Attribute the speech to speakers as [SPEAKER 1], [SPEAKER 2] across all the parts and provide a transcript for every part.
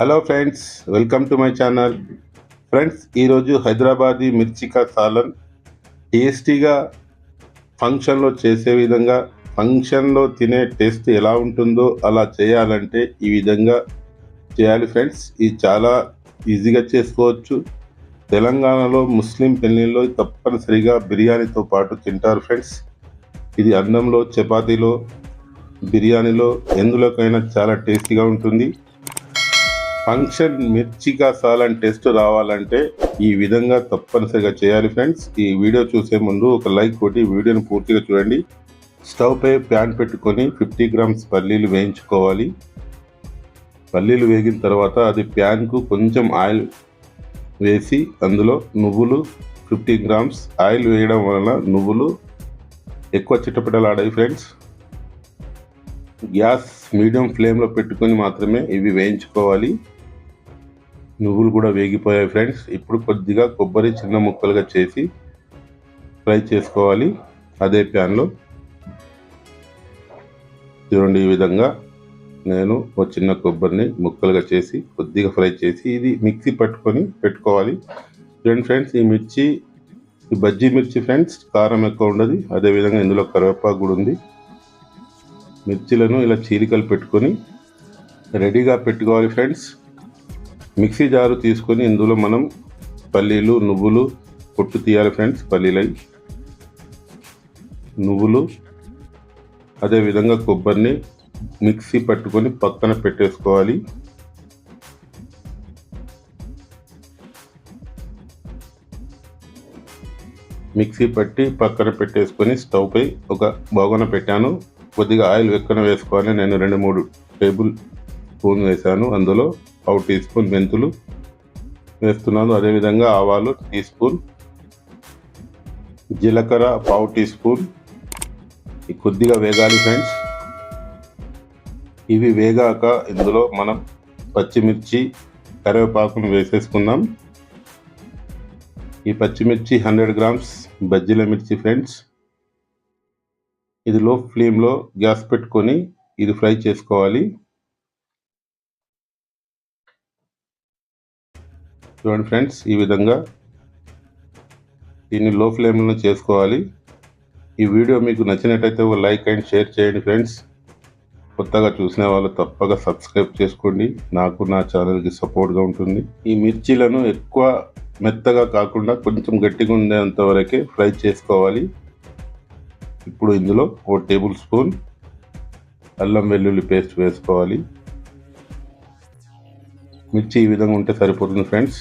[SPEAKER 1] Hello friends welcome to my channel friends ఈరోజు హైదరాబాదీ మిర్చికా సాలన్ టేస్టీగా ఫంక్షన్లో చేసే విధంగా ఫంక్షన్లో తినే టేస్ట్ ఎలా ఉంటుందో అలా చేయాలంటే ఈ విధంగా చేయాలి ఫ్రెండ్స్ ఇది చాలా ఈజీగా చేసుకోవచ్చు. తెలంగాణలో ముస్లిం పెళ్ళిళ్ళలో తప్పనిసరిగా బిర్యానీతో పాటు తింటారు ఫ్రెండ్స్ ఇది అన్నంలో చపాతీలో బిర్యానీలో ఎందులోకైనా చాలా టేస్టీగా ఉంటుంది. ఫంక్షన్ మిర్చిగా సాలన్ టెస్ట్ రావాలంటే ఈ విధంగా తప్పనిసరిగా చేయాలి ఫ్రెండ్స్. ఈ వీడియో చూసే ముందు ఒక లైక్ కొట్టి వీడియోని పూర్తిగా చూడండి. స్టవ్పై ప్యాన్ పెట్టుకొని ఫిఫ్టీ గ్రామ్స్ పల్లీలు వేయించుకోవాలి. పల్లీలు వేగిన తర్వాత అది ప్యాన్కు కొంచెం ఆయిల్ వేసి అందులో నువ్వులు ఫిఫ్టీ గ్రామ్స్. ఆయిల్ వేయడం వలన నువ్వులు ఎక్కువ చిట్టపిట్టలాడాయి ఫ్రెండ్స్. గ్యాస్ మీడియం ఫ్లేమ్లో పెట్టుకొని మాత్రమే ఇవి వేయించుకోవాలి. నువ్వులు కూడా వేగిపోయాయి ఫ్రెండ్స్. ఇప్పుడు కొద్దిగా కొబ్బరి చిన్న ముక్కలుగా చేసి ఫ్రై చేసుకోవాలి. అదే ప్యాన్లో చూడండి ఈ విధంగా నేను ఒక చిన్న కొబ్బరిని ముక్కలుగా చేసి కొద్దిగా ఫ్రై చేసి ఇది మిక్సీ పట్టుకొని పెట్టుకోవాలి. చూడండి ఫ్రెండ్స్ ఈ మిర్చి ఈ బజ్జీ మిర్చి ఫ్రెండ్స్ కారం ఎక్కువ ఉండదు. అదేవిధంగా ఇందులో కరివేపాకు కూడా ఉంది. మిర్చిలను ఇలా చీలికలు పెట్టుకొని రెడీగా పెట్టుకోవాలి ఫ్రెండ్స్. మిక్సీ జారు తీసుకొని ఇందులో మనం పల్లీలు నువ్వులు పొట్టు తీయాలి ఫ్రెండ్స్ పల్లీలై. నువ్వులు అదేవిధంగా కొబ్బరిని మిక్సీ పట్టుకొని పక్కన పెట్టేసుకోవాలి. మిక్సీ పట్టి పక్కన పెట్టేసుకొని స్టవ్ పై ఒక బోగన పెట్టాను. కొద్దిగా ఆయిల్ వెక్కన వేసుకోవాలి. నేను రెండు మూడు టేబుల్ స్పూన్ వేసాను అందులో. పావు టీ స్పూన్ మెంతులు. వేస్తున్నాను అదేవిధంగా ఆవాలు టీ స్పూన్. జీలకర్ర పావు టీ స్పూన్. కొద్దిగా వేగాలి ఫ్రెండ్స్. ఇవి వేగాక ఇందులో మనం పచ్చిమిర్చి కరివేపాకును వేసేసుకుందాం. ఈ పచ్చిమిర్చి హండ్రెడ్ గ్రామ్స్ బజ్జీల మిర్చి ఫ్రెండ్స్. ఇది లో ఫ్లేమ్లో గ్యాస్ పెట్టుకొని ఇది ఫ్రై చేసుకోవాలి. చూడండి ఫ్రెండ్స్ ఈ విధంగా దీన్ని లో ఫ్లేమ్లో చేసుకోవాలి. ఈ వీడియో మీకు నచ్చినట్టయితే ఒక లైక్ అండ్ షేర్ చేయండి ఫ్రెండ్స్. కొత్తగా చూసిన వాళ్ళు తప్పగా సబ్స్క్రైబ్ చేసుకోండి. నాకు నా ఛానల్కి సపోర్ట్గా ఉంటుంది. ఈ మిర్చీలను ఎక్కువ మెత్తగా కాకుండా కొంచెం గట్టిగా ఉండేంత వరకే ఫ్రై చేసుకోవాలి. ఇప్పుడు ఇందులో ఓ టేబుల్ స్పూన్ అల్లం వెల్లుల్లి పేస్ట్ వేసుకోవాలి. మిర్చి ఈ విధంగా ఉంటే సరిపోతుంది ఫ్రెండ్స్.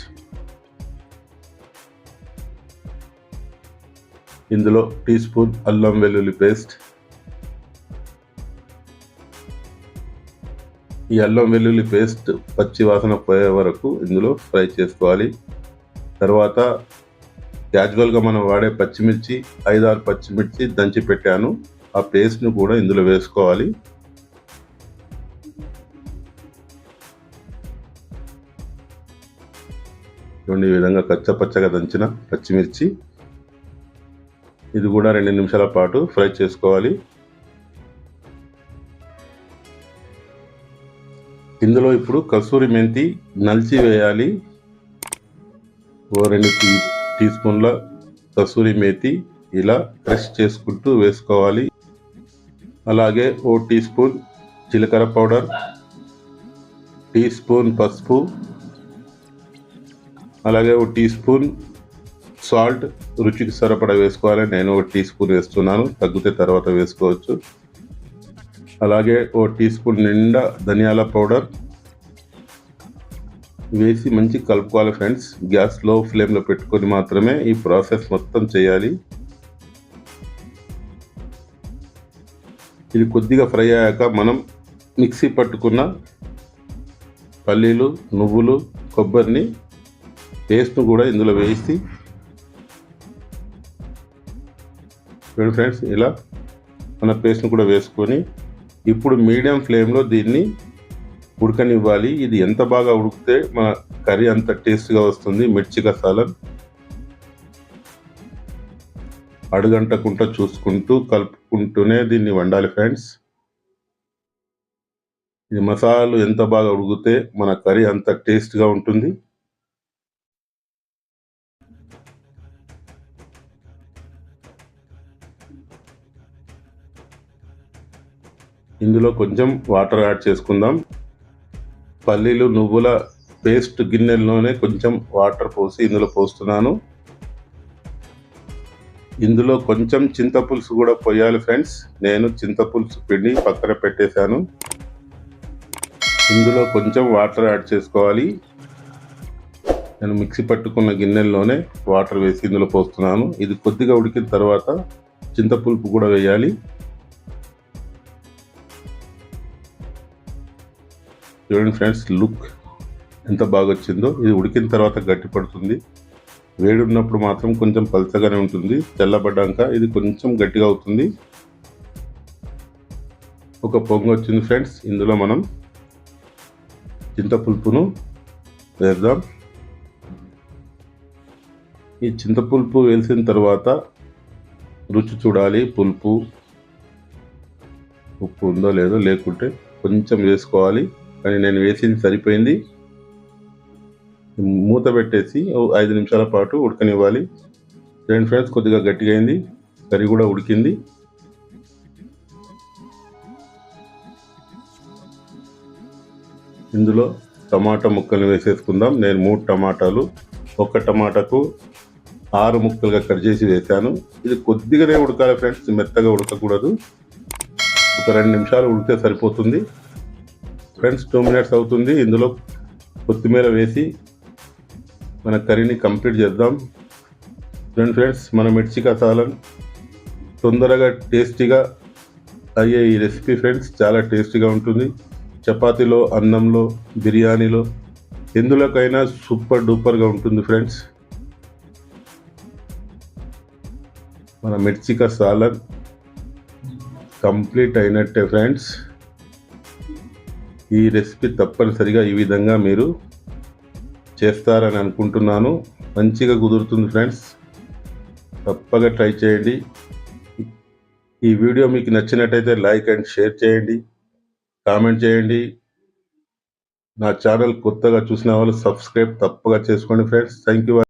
[SPEAKER 1] ఇందులో టీ స్పూన్ అల్లం వెల్లుల్లి పేస్ట్. ఈ అల్లం వెల్లుల్లి పేస్ట్ పచ్చి వాసన పోయే వరకు ఇందులో ఫ్రై చేసుకోవాలి. తర్వాత క్యాజువల్గా మనం వాడే పచ్చిమిర్చి ఐదారు పచ్చిమిర్చి దంచి పెట్టాను. ఆ పేస్ట్ను కూడా ఇందులో వేసుకోవాలి. చూడండి ఈ విధంగా కచ్చపచ్చగా దంచిన పచ్చిమిర్చి. ఇది కూడా రెండు నిమిషాల పాటు ఫ్రై చేసుకోవాలి. ఇందులో ఇప్పుడు కసూరి మెంతి నలిచి వేయాలి. ఓ రెండు టీ టీ స్పూన్ల కసూరి మేతి ఇలా క్రష్ చేసుకుంటూ వేసుకోవాలి. అలాగే ఓ టీ స్పూన్ జీలకర్ర పౌడర్ టీ స్పూన్ పసుపు అలాగే ఒక టీ స్పూన్ సాల్ట్ రుచికి సరిపడా వేసుకోవాలి. నేను ఒక టీ స్పూన్ వేస్తున్నాను. తగ్గితే తర్వాత వేసుకోవచ్చు. అలాగే ఓ టీ స్పూన్ నిండా ధనియాల పౌడర్ వేసి మంచి కలుపుకోవాలి ఫ్రెండ్స్. గ్యాస్లో ఫ్లేమ్లో పెట్టుకొని మాత్రమే ఈ ప్రాసెస్ మొత్తం చేయాలి. ఇది కొద్దిగా ఫ్రై అయ్యాక మనం మిక్సీ పట్టుకున్న పల్లీలు నువ్వులు కొబ్బరిని పేస్ట్ను కూడా ఇందులో వేసి చూడండి ఫ్రెండ్స్ ఇలా మన పేస్ట్ను కూడా వేసుకొని ఇప్పుడు మీడియం ఫ్లేమ్లో దీన్ని ఉడకనివ్వాలి. ఇది ఎంత బాగా ఉడికితే మన కర్రీ అంత టేస్ట్గా వస్తుంది. మిర్చి కసాలం అడుగంటకుండా చూసుకుంటూ కలుపుకుంటూనే దీన్ని వండాలి ఫ్రెండ్స్. ఇది మసాలాలు ఎంత బాగా ఉడికితే మన కర్రీ అంత టేస్ట్గా ఉంటుంది. ఇందులో కొంచెం వాటర్ యాడ్ చేసుకుందాం. పల్లీలు నువ్వుల పేస్ట్ గిన్నెల్లోనే కొంచెం వాటర్ పోసి ఇందులో పోస్తున్నాను. ఇందులో కొంచెం చింతపులుసు కూడా పోయాలి ఫ్రెండ్స్. నేను చింతపులుసు పిండి పక్కన పెట్టేశాను. ఇందులో కొంచెం వాటర్ యాడ్ చేసుకోవాలి. నేను మిక్సీ పట్టుకున్న గిన్నెల్లోనే వాటర్ వేసి ఇందులో పోస్తున్నాను. ఇది కొద్దిగా ఉడికిన తర్వాత చింతపులుపు కూడా వేయాలి. చూడండి ఫ్రెండ్స్ లుక్ ఎంత బాగా వచ్చిందో ఇది ఉడికిన తర్వాత గట్టి పడుతుంది వేడి ఉన్నప్పుడు మాత్రం కొంచెం పలచగానే ఉంటుంది. తెల్లబడ్డాక ఇది కొంచెం గట్టిగా అవుతుంది. ఒక పొంగు వచ్చింది ఫ్రెండ్స్. ఇందులో మనం చింతపులుపును వేద్దాం. ఈ చింతపులుపు వేసిన తర్వాత రుచి చూడాలి. పులుపు ఉప్పు ఉందో లేదో లేకుంటే కొంచెం వేసుకోవాలి. కానీ నేను వేసింది సరిపోయింది. మూత పెట్టేసి ఐదు నిమిషాల పాటు ఉడకనివ్వాలి. రెండు ఫ్రెండ్స్ కొద్దిగా గట్టిగా అయింది. కర్రీ కూడా ఉడికింది. ఇందులో టమాటా ముక్కలు వేసేసుకుందాం. నేను మూడు టమాటాలు ఒక టమాటాకు ఆరు ముక్కలుగా కట్ చేసి వేసాను ఇది కొద్దిగానే ఉడకాలి ఫ్రెండ్స్ మెత్తగా ఉడకకూడదు. ఒక రెండు నిమిషాలు ఉడికితే సరిపోతుంది. ఫ్రెండ్స్ టూ మినిట్స్ అవుతుంది. ఇందులో కొత్తిమీర వేసి మన కర్రీని కంప్లీట్ చేద్దాం. ఫ్రెండ్ ఫ్రెండ్స్ మన మిర్చి కసాలం తొందరగా టేస్టీగా అయ్యే ఈ రెసిపీ ఫ్రెండ్స్ చాలా టేస్టీగా ఉంటుంది. చపాతీలో అన్నంలో బిర్యానీలో ఎందులోకైనా సూపర్ డూపర్గా ఉంటుంది ఫ్రెండ్స్ మన మిర్చిక సాలన్ కంప్లీట్ అయినట్టే ఫ్రెండ్స్ ఈ రెసిపీ తప్పనిసరిగా ఈ విధంగా మీరు చేస్తారని అనుకుంటున్నాను. మంచిగా కుదురుతుంది ఫ్రెండ్స్. తప్పగా ట్రై చేయండి. ఈ వీడియో మీకు నచ్చినట్టయితే లైక్ అండ్ షేర్ చేయండి. కామెంట్ చేయండి. నా ఛానల్ కొత్తగా చూసిన వాళ్ళు సబ్స్క్రైబ్ తప్పగా చేసుకోండి ఫ్రెండ్స్. Thank you.